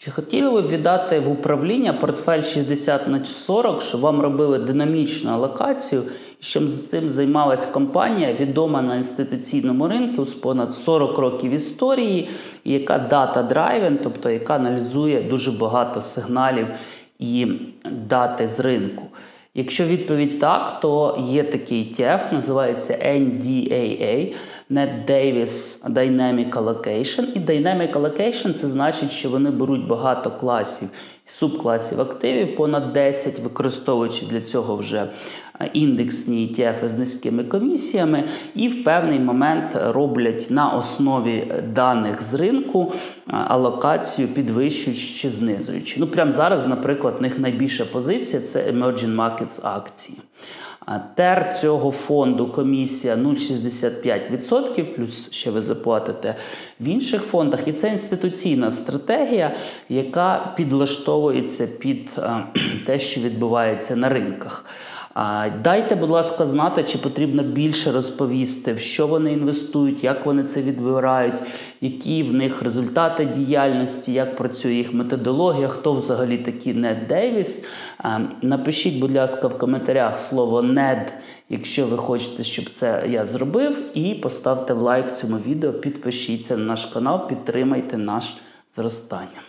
Чи хотіли ви віддати в управління портфель 60 на 40, щоб вам робили динамічну алокацію, і з цим займалась компанія, відома на інституційному ринку з понад 40 років історії, і яка дата драйвен, тобто яка аналізує дуже багато сигналів і дати з ринку? Якщо відповідь так, то є такий ETF, називається NDAA, Net Davis Dynamic Allocation. І Dynamic Allocation це значить, що вони беруть багато класів субкласів активів, понад 10, використовуючи для цього вже індексні ETF з низькими комісіями, і в певний момент роблять на основі даних з ринку алокацію, підвищуючи чи знизуючи. Ну, прямо зараз, наприклад, в них найбільша позиція це Emerging Markets акції. Тер цього фонду комісія 0,65%, плюс ще ви заплатите в інших фондах. І це інституційна стратегія, яка підлаштовується під те, що відбувається на ринках. Дайте, будь ласка, знати, чи потрібно більше розповісти, в що вони інвестують, як вони це відбирають, які в них результати діяльності, як працює їх методологія, хто взагалі такі Нед Дейвіс. Напишіть, будь ласка, в коментарях слово нед, якщо ви хочете, щоб це я зробив, і поставте лайк цьому відео, підпишіться на наш канал, підтримайте наш зростання.